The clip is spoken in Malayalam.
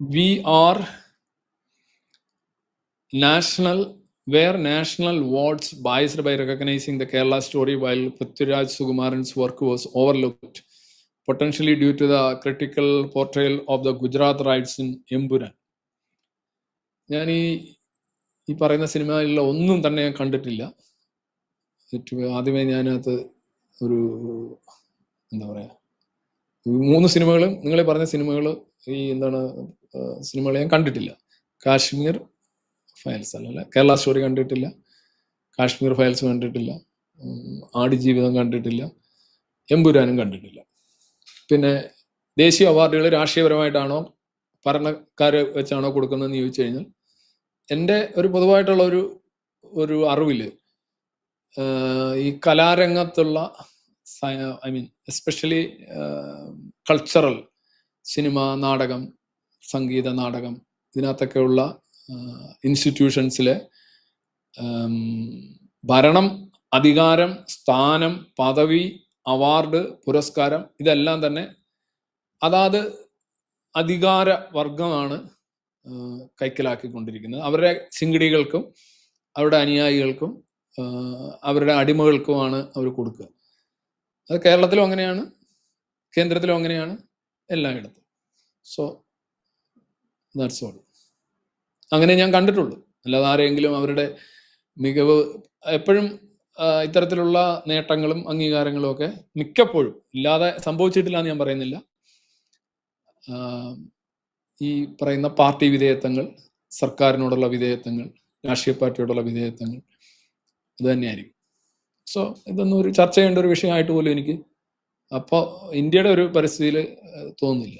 we are national where national awards biased by recognizing the Kerala story while Prithviraj Sukumaran's work was overlooked, potentially due to the critical portrayal of the Gujarat riots in Empuran. ഞാൻ ഈ ഈ പറയുന്ന സിനിമയിലുള്ള ഒന്നും തന്നെ ഞാൻ കണ്ടിട്ടില്ല ആദ്യമേ ഞാനത് ഒരു എന്താ പറയാ ഈ മൂന്ന് സിനിമകളും നിങ്ങൾ പറഞ്ഞ സിനിമകൾ ഈ എന്താണ് സിനിമകൾ ഞാൻ കണ്ടിട്ടില്ല. കാശ്മീർ ഫയൽസ് അല്ല കേരള സ്റ്റോറി കണ്ടിട്ടില്ല. കാശ്മീർ ഫയൽസ് കണ്ടിട്ടില്ല. ആടുജീവിതം കണ്ടിട്ടില്ല. എമ്പുരാനും കണ്ടിട്ടില്ല. പിന്നെ ദേശീയ അവാർഡുകൾ രാഷ്ട്രീയപരമായിട്ടാണോ ഭരണക്കാരെ വെച്ചാണോ കൊടുക്കുന്നതെന്ന് ചോദിച്ചു കഴിഞ്ഞാൽ എന്റെ ഒരു പൊതുവായിട്ടുള്ള ഒരു ഒരു അറിവിൽ ഈ കലാരംഗത്തുള്ള I mean especially cultural cinema നാടകം സംഗീത നാടകം ഇതിനകത്തൊക്കെയുള്ള ഇൻസ്റ്റിറ്റ്യൂഷൻസിലെ ഭരണം അധികാരം സ്ഥാനം പദവി അവാർഡ് പുരസ്കാരം ഇതെല്ലാം തന്നെ അതാത് അധികാര വർഗമാണ് കൈക്കലാക്കിക്കൊണ്ടിരിക്കുന്നത്. അവരുടെ ചിങ്കിടികൾക്കും അവരുടെ അനുയായികൾക്കും അവരുടെ അടിമകൾക്കുമാണ് അവർ കൊടുക്കുക. അത് കേരളത്തിലും അങ്ങനെയാണ് കേന്ദ്രത്തിലും അങ്ങനെയാണ് എല്ലായിടത്തും സോ ദാറ്റ്സ് ഓൾ അങ്ങനെ ഞാൻ കണ്ടിട്ടുള്ളൂ. അല്ലാതെ ആരെങ്കിലും അവരുടെ മികവ് എപ്പോഴും ഇത്തരത്തിലുള്ള നേട്ടങ്ങളും അംഗീകാരങ്ങളും ഒക്കെ മിക്കപ്പോഴും ഇല്ലാതെ സംഭവിച്ചിട്ടില്ല എന്ന് ഞാൻ പറയുന്നില്ല. ഈ പറയുന്ന പാർട്ടി വിധേയത്വങ്ങൾ സർക്കാരിനോടുള്ള വിധേയത്വങ്ങൾ രാഷ്ട്രീയ പാർട്ടിയോടുള്ള വിധേയത്വങ്ങൾ അത് തന്നെയായിരിക്കും. സോ ഇതൊന്നും ഒരു ചർച്ച ചെയ്യേണ്ട ഒരു വിഷയമായിട്ട് പോലും എനിക്ക് അപ്പോൾ ഇന്ത്യയുടെ ഒരു പരിസ്ഥിതിയിൽ തോന്നുന്നില്ല.